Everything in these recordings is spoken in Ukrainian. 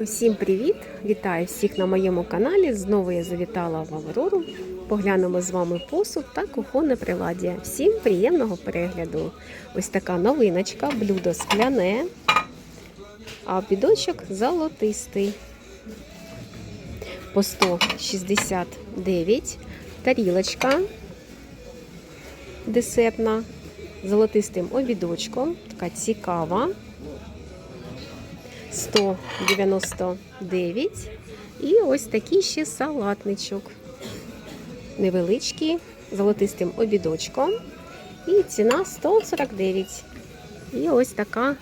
Всім привіт! Вітаю всіх на моєму каналі. Знову я завітала в Аврору. Поглянемо з вами посуд та кухонне приладдя. Всім приємного перегляду! Ось така новиночка, блюдо скляне, а підочок золотистий. По 169 тарілочка десертна, золотистим обідочком, така цікава. 199. І ось такий ще салатничок. Невеличкий, золотистим обідочком. І ціна 149. І ось така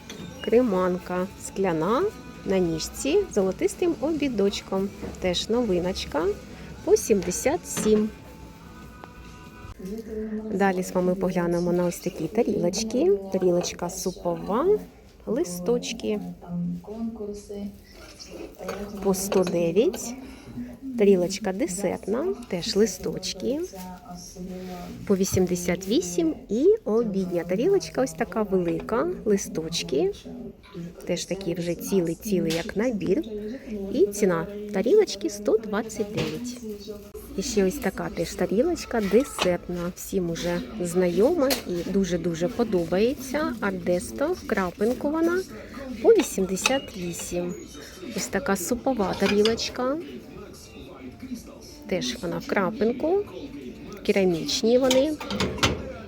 креманка скляна на ніжці золотистим обідочком. Теж новиночка по 77. Далі з вами поглянемо на ось такі тарілочки. Тарілочка супова, листочки по 109. Тарілочка десертна, теж листочки по 88 і обідня тарілочка ось така велика, листочки. Теж такі вже цілий-цілий, як набір. І ціна тарілочки 129. І ще ось така теж тарілочка десертна. Всім уже знайома і дуже-дуже подобається. Ардесто вкрапинкована по 88. Ось така супова тарілочка. Теж вона в. Керамічні вони.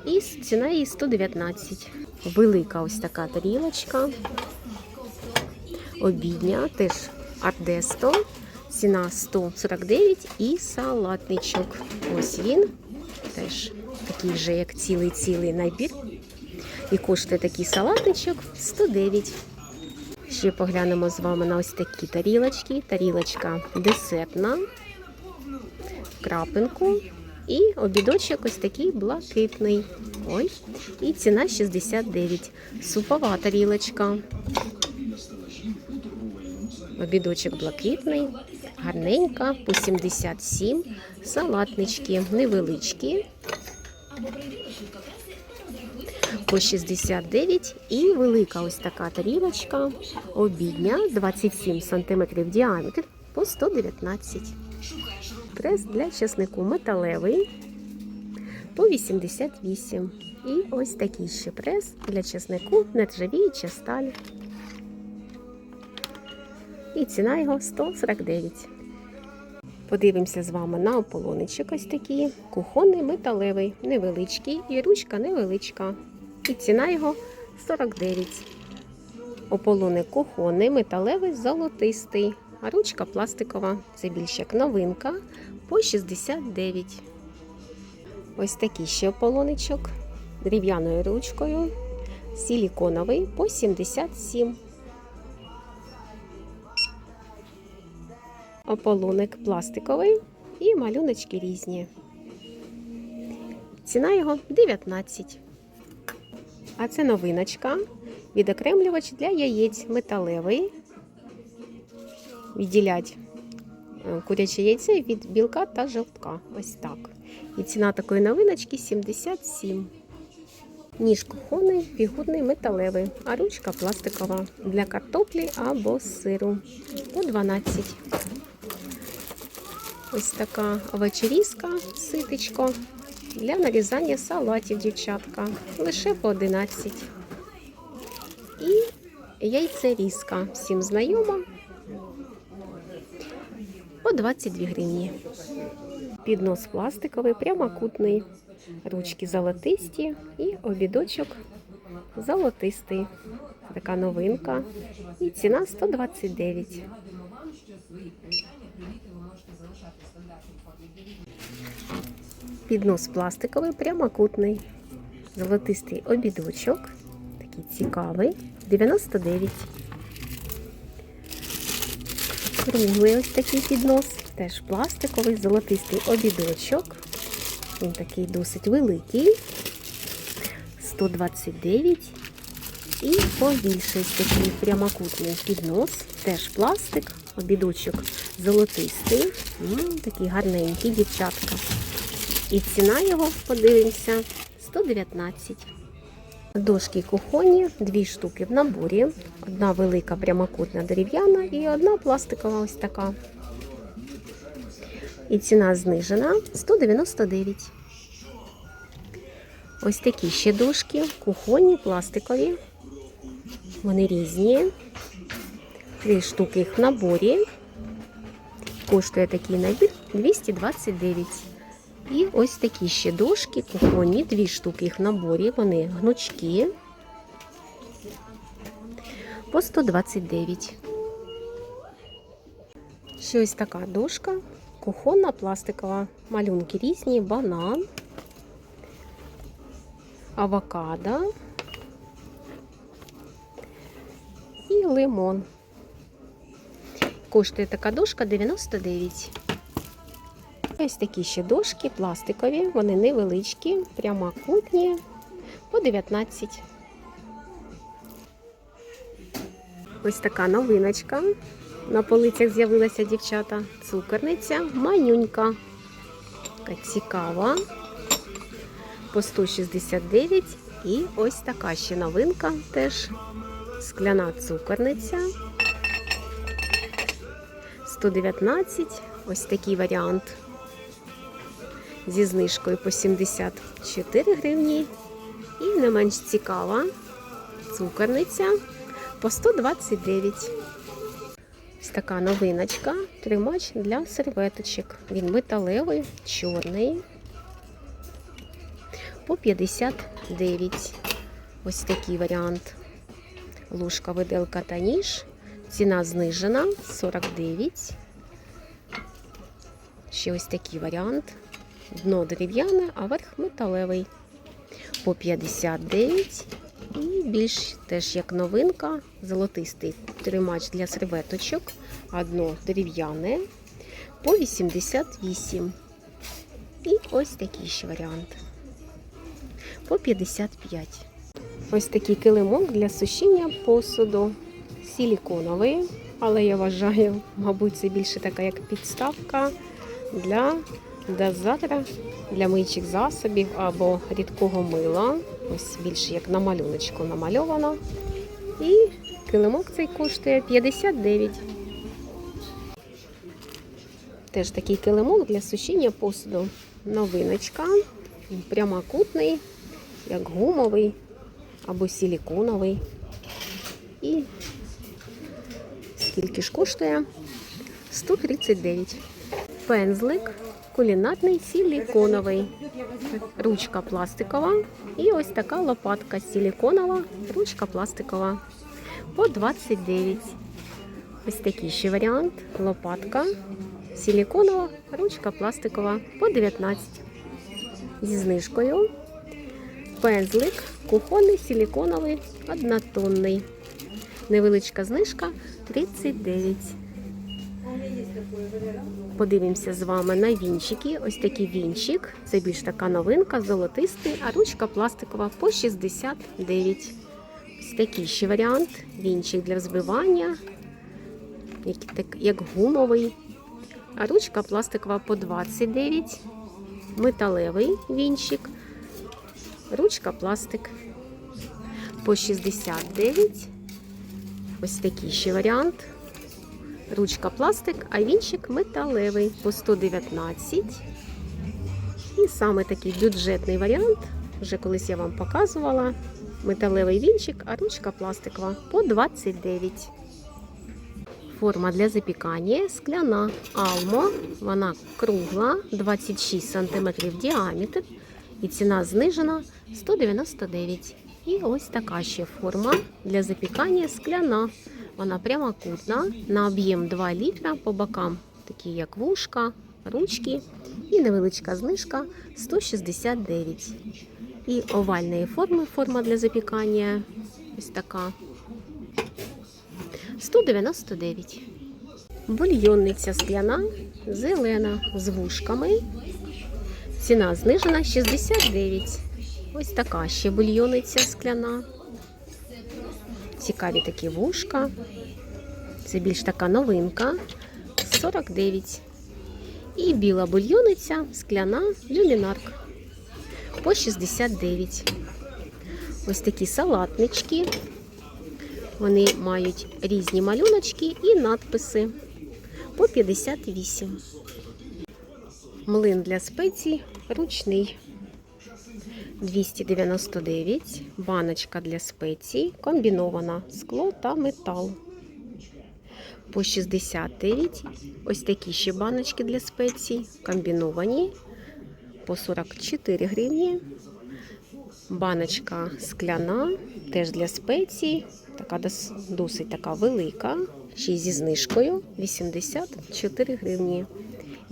І ціна її 119. Велика ось така тарілочка. Обідня, теж ардесто. Ціна 149 і салатничок. Ось він. Теж такий вже, як цілий-цілий набір. І коштує такий салатничок 109. Ще поглянемо з вами на ось такі тарілочки. Тарілочка десертна, крапинку. І обідочок ось такий блакитний. Ой, і ціна 69. Супова тарілочка. Обідочок блакитний, гарненька, по 77. Салатнички невеличкі. По 69 і велика ось така тарілочка обідня 27 см діаметр по 119 Прес для чеснику металевий по 88 І ось такий ще прес для чеснику нержавіюча сталь. І ціна його 149 Подивимося з вами на ополоничок ось такий. Кухонний металевий, невеличкий і ручка невеличка. І ціна його 49. Ополоник кухонний, металевий, золотистий. А ручка пластикова. Це більш як новинка по 69. Ось такий ще ополоничок. Дерев'яною ручкою. Силіконовий по 77. Ополоник пластиковий і малюночки різні. Ціна його 19. А це новиночка. Відокремлювач для яєць металевий. Відділять е, куряче яйце від білка та жовтка. Ось так. І ціна такої новиночки 77. Ніж кухонний, фігурний металевий, а ручка пластикова для картоплі або сиру. По 12. Ось така вечерізка, ситечко для нарізання салатів, дівчатка. Лише по 11. І яйцерізка. Всім знайома. По 22 гривні. Піднос пластиковий, прямокутний. Ручки золотисті і обідочок золотистий. Така новинка. І ціна 129. Піднос пластиковий, прямокутний, золотистий обідочок, такий цікавий, 99. Круглий ось такий піднос, теж пластиковий, золотистий обідочок. Він такий досить великий, 129. І побільше ось такий прямокутний піднос, теж пластик, обідочок золотистий, М, такий гарненький, дівчатка. І ціна його, подивимося, 119. Дошки кухонні, дві штуки в наборі. Одна велика прямокутна дерев'яна і одна пластикова ось така. І ціна знижена 199. Ось такі ще дошки, кухонні, пластикові. Вони різні. Три штуки їх в наборі. Коштує такий набір 229. І ось такі ще дошки кухонні, дві штуки їх в наборі. Вони гнучкі по 129. Ще ось така дошка, кухонна, пластикова. Малюнки різні, банан, авокадо і лимон. Коштує така дошка 99. Ось такі ще дошки пластикові, вони невеличкі, прямокутні, по 19. Ось така новиночка. На полицях з'явилася дівчата. Цукерниця, манюнька. Така цікава. По 169. І ось така ще новинка теж. Скляна цукерниця. 119. Ось такий варіант. Зі знижкою по 74 гривні. І не менш цікава цукерниця по 129. Ось така новиночка. Тримач для серветочок. Він металевий, чорний. По 59. Ось такий варіант. Ложка, виделка та ніж. Ціна знижена 49. Ще ось такий варіант. Дно дерев'яне, а верх металевий. По 59. І більш теж як новинка, золотистий тримач для серветочок, а дно дерев'яне по 88. І ось такий ще варіант. По 55. Ось такий килимок для сушіння посуду. Силіконовий, але я вважаю, мабуть, це більше така як підставка для дозатора, для мийчих засобів або рідкого мила. Ось більше як на малюночку намальовано. І килимок цей коштує 59. Теж такий килимок для сушіння посуду. Новиночка. Прямокутний, як гумовий або силіконовий. І скільки ж коштує? 139. Пензлик кулінарний силіконовий. Ручка пластикова. І ось така лопатка силіконова, ручка пластикова. По 29. Ось такий ще варіант. Лопатка силіконова, ручка пластикова по 19. Зі знижкою. Пензлик кухонний силіконовий, однотонний. Невеличка знижка 39. Подивимося з вами на вінчики. Ось такий вінчик. Це більш така новинка, золотистий, а ручка пластикова по 69. Ось такий ще варіант. Вінчик для взбивання, як, так, як гумовий. А ручка пластикова по 29. Металевий вінчик. Ручка пластик по 69. Ось такий ще варіант. Ручка пластик, а вінчик металевий по 119. І саме такий бюджетний варіант, вже колись я вам показувала. Металевий вінчик, а ручка пластикова по 29. Форма для запікання скляна Алмо. Вона кругла, 26 см діаметр. І ціна знижена 199. І ось така ще форма для запікання скляна. Вона прямокутна, на об'єм 2 літра по бокам, такі як вушка, ручки і невеличка знижка 169. І овальної форми форма для запікання. Ось така 199. Бульйонниця скляна, зелена з вушками. Ціна знижена 69. Ось така ще бульйониця скляна. Цікаві такі вушка. Це більш така новинка. 49. І біла бульйониця скляна люмінарк по 69. Ось такі салатнички. Вони мають різні малюночки і надписи по 58. Млин для спецій ручний. 299. Баночка для спецій. Комбінована скло та метал. По 69. Ось такі ще баночки для спецій. Комбіновані. По 44 гривні. Баночка скляна, теж для спецій. Така досить така велика. Ще зі знижкою 84 гривні.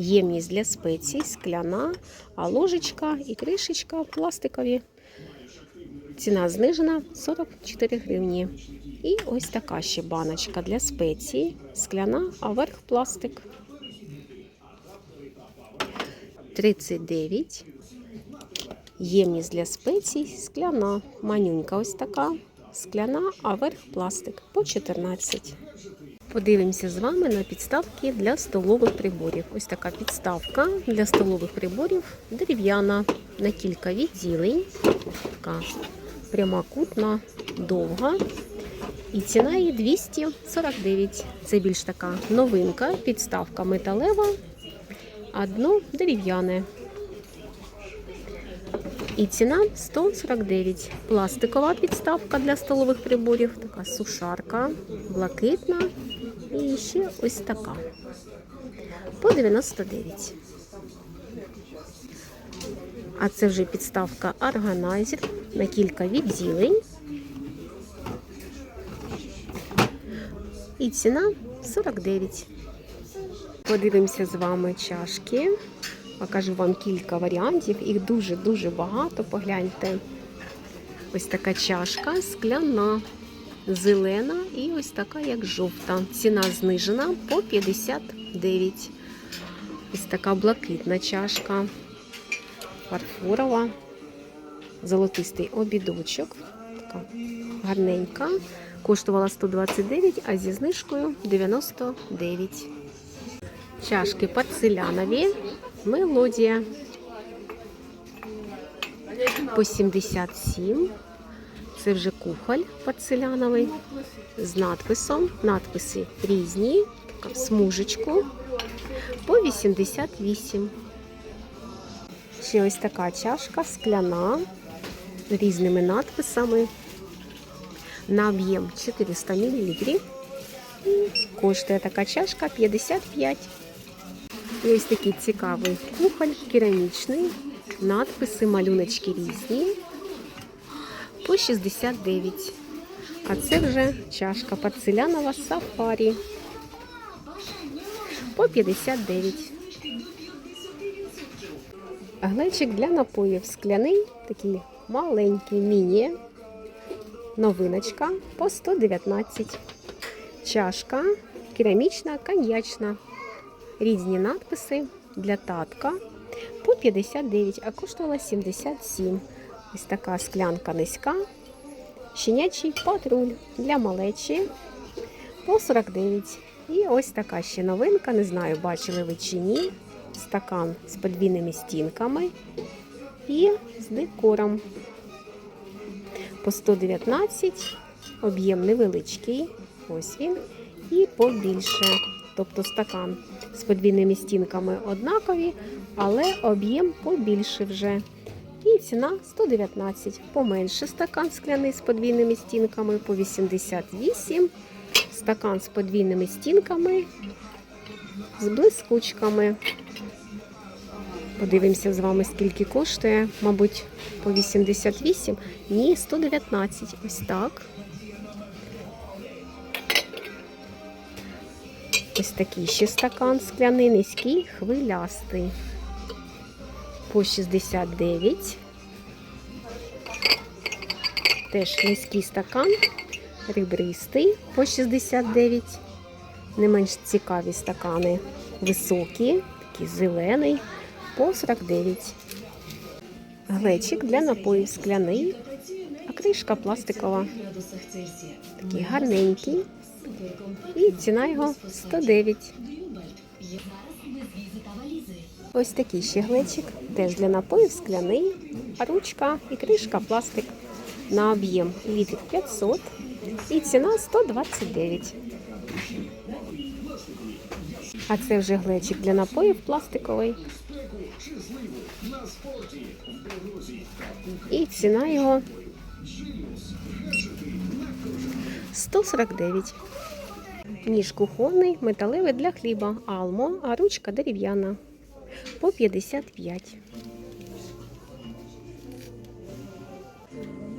Ємність для спецій, скляна, а ложечка і кришечка пластикові. Ціна знижена 44 гривні. І ось така ще баночка для спецій, скляна, а верх пластик. 39. Ємність для спецій, скляна, манюнька ось така, скляна, а верх пластик по 14. Подивимося з вами на підставки для столових приборів. Ось така підставка для столових приборів дерев'яна на кілька відділень. Така прямокутна, довга. І ціна її 249. Це більш така новинка, підставка металева, а дно дерев'яне. І ціна 149. Пластикова підставка для столових приборів, така сушарка, блакитна. І ще ось така. По 99. А це вже підставка органайзер на кілька відділень. І ціна 49. Подивимося з вами чашки. Покажу вам кілька варіантів. Їх дуже-дуже багато. Погляньте. Ось така чашка скляна, зелена і ось така, як жовта. Ціна знижена по 59. Ось така блакитна чашка. Фарфорова. Золотистий обідочок. Така гарненька. Коштувала 129, а зі знижкою 99. Чашки порцелянові. Мелодія. По 77. Це вже кухоль порцеляновий з надписом. Надписи різні. Смужечку. По 88. Ще ось така чашка скляна з різними надписами. На об'єм 400 мл. Коштує така чашка 55. І ось такий цікавий кухоль, керамічний. Надписи, малюночки різні. По 69. А це вже чашка порцелянова сафарі. По 59. Глечик для напоїв скляний, такий маленький міні. Новиночка по 119. Чашка керамічна, коньячна. Різні надписи для татка по 59, а коштувала 77. Ось така склянка низька. Щенячий патруль для малечі по 49. І ось така ще новинка. Не знаю, бачили ви чи ні. Стакан з подвійними стінками і з декором. По 119, об'єм невеличкий. Ось він. І побільше. Тобто стакан з подвійними стінками однакові, але об'єм побільше вже. І ціна 119. Поменше стакан скляний з подвійними стінками по 88. Стакан з подвійними стінками з блискучками. Подивимося з вами, скільки коштує. Мабуть, по 88. Ні, 119. Ось так. Ось такий ще стакан скляний, низький, хвилястий. По 69. Теж низький стакан, ребристий по 69. Не менш цікаві стакани високі, такий зелений по 49. Глечик для напоїв скляний, а кришка пластикова. Такий гарненький. І ціна його 109. Ось такий ще глечик, теж для напоїв скляний, ручка і кришка пластик на об'єм літр 500 і ціна 129. А це вже глечик для напоїв пластиковий. І ціна його 149. Ніж кухонний, металевий для хліба, алмо, а ручка дерев'яна по 55.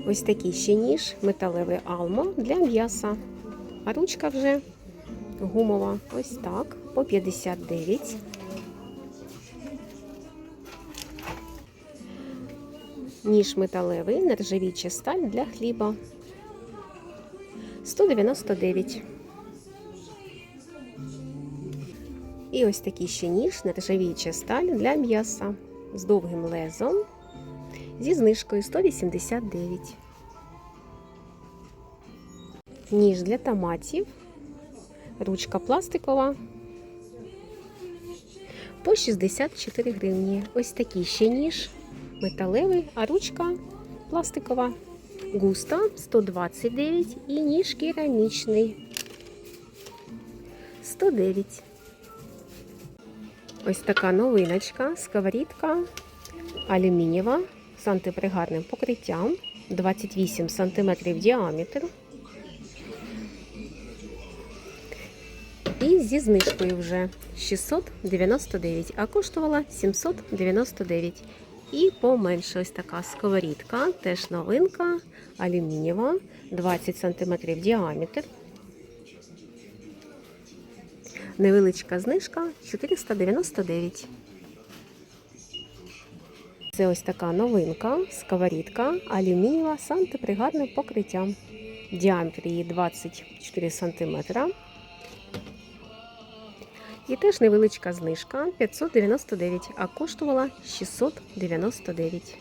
Ось такий ще ніж, металевий алмо для м'яса. А ручка вже гумова. Ось так, по 59. Ніж металевий, нержавіча сталь для хліба. 199. І ось такий ще ніж, нержавіюча сталь для м'яса з довгим лезом зі знижкою 189. Ніж для томатів. Ручка пластикова по 64 гривні. Ось такий ще ніж металевий, а ручка пластикова. Густа 129 і ніж керамічний 109. Ось така новиночка, сковорідка алюмінієва з антипригарним покриттям 28 см діаметр. І зі знижкою вже 699, а коштувала 799. І поменше ось така сковорідка, теж новинка, алюмінієва, 20 см діаметр. Невеличка знижка 499. Це ось така новинка, сковорідка, алюмінієва з антипригарним покриттям. Діаметр її 24 см. І теж невеличка знижка 599, а коштувала 699.